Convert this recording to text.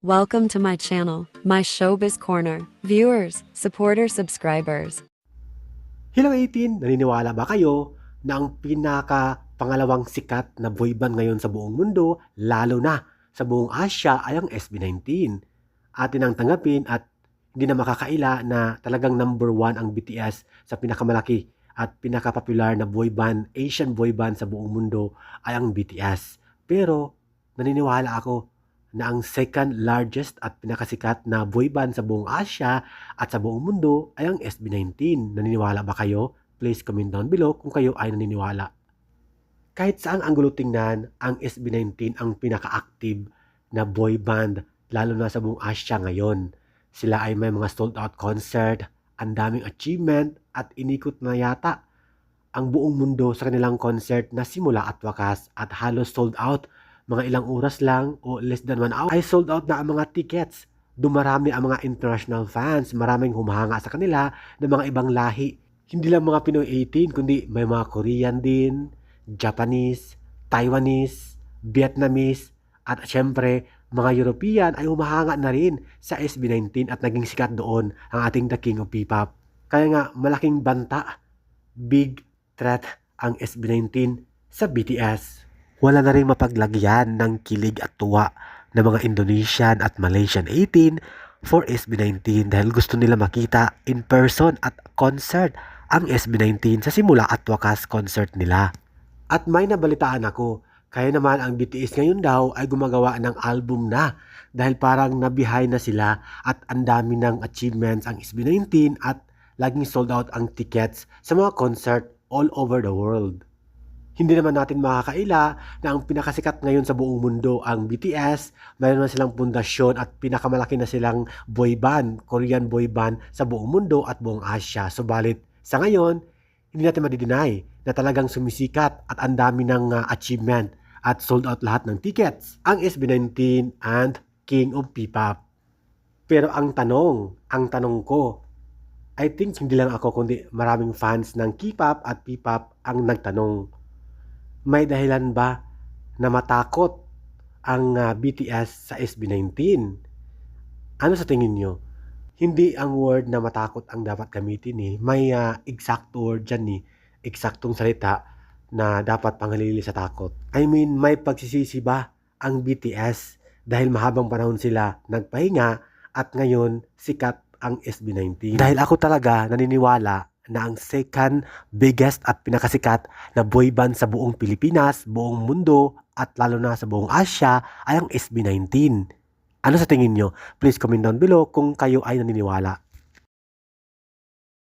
Welcome to my channel, my showbiz corner. Viewers, supporters, subscribers. Hello 18! Naniniwala ba kayo na ang pinaka pangalawang sikat na boyband ngayon sa buong mundo, lalo na sa buong Asia ay ang SB19? Atin ang tanggapin at hindi na makakaila na talagang number one ang BTS sa pinakamalaki at pinakapopular na boyband, Asian boyband sa buong mundo ay ang BTS. Pero naniniwala ako na ang second largest at pinakasikat na boyband sa buong Asia at sa buong mundo ay ang SB19. Naniniwala ba kayo? Please comment down below kung kayo ay naniniwala. Kahit saang anggulo tingnan, ang SB19 ang pinaka-active na boy band lalo na sa buong Asia ngayon. Sila ay may mga sold out concert, ang daming achievement at inikot na yata ang buong mundo sa kanilang concert na simula at wakas at halos sold out mga ilang oras lang o less than one hour ay sold out na ang mga tickets. Dumarami ang mga international fans, maraming humahanga sa kanila ng mga ibang lahi. Hindi lang mga Pinoy 18, kundi may mga Korean din, Japanese, Taiwanese, Vietnamese, at syempre, mga European ay humahanga na rin sa SB19 at naging sikat doon ang ating The King of P-Pop. Kaya nga, malaking banta, big threat ang SB19 sa BTS wala na rin mapaglagyan ng kilig at tuwa ng mga Indonesian at Malaysian 18 for SB19 dahil gusto nila makita in person at concert ang SB19 sa simula at wakas concert nila. At may nabalitaan ako, kaya naman ang BTS ngayon daw ay gumagawa ng album na dahil parang nabihay na sila at ang dami ng achievements ang SB19 at laging sold out ang tickets sa mga concert all over the world. Hindi naman natin makakaila na ang pinakasikat ngayon sa buong mundo ang BTS. Mayroon na silang pundasyon at pinakamalaki na silang boy band, Korean boy band sa buong mundo at buong Asia. Subalit sa ngayon, hindi natin madideny na talagang sumisikat at ang dami ng uh, achievement at sold out lahat ng tickets ang SB19 and King of P-Pop. Pero ang tanong, ang tanong ko, I think hindi lang ako kundi maraming fans ng K-pop at P-pop ang nagtanong may dahilan ba na matakot ang uh, BTS sa SB19? Ano sa tingin nyo? Hindi ang word na matakot ang dapat gamitin eh. May uh, exact word dyan eh. Eksaktong salita na dapat panghalili sa takot. I mean, may pagsisisi ba ang BTS dahil mahabang panahon sila nagpahinga at ngayon sikat ang SB19? Dahil ako talaga naniniwala na ang second biggest at pinakasikat na boy band sa buong Pilipinas, buong mundo at lalo na sa buong Asia ay ang SB19. Ano sa tingin nyo? Please comment down below kung kayo ay naniniwala.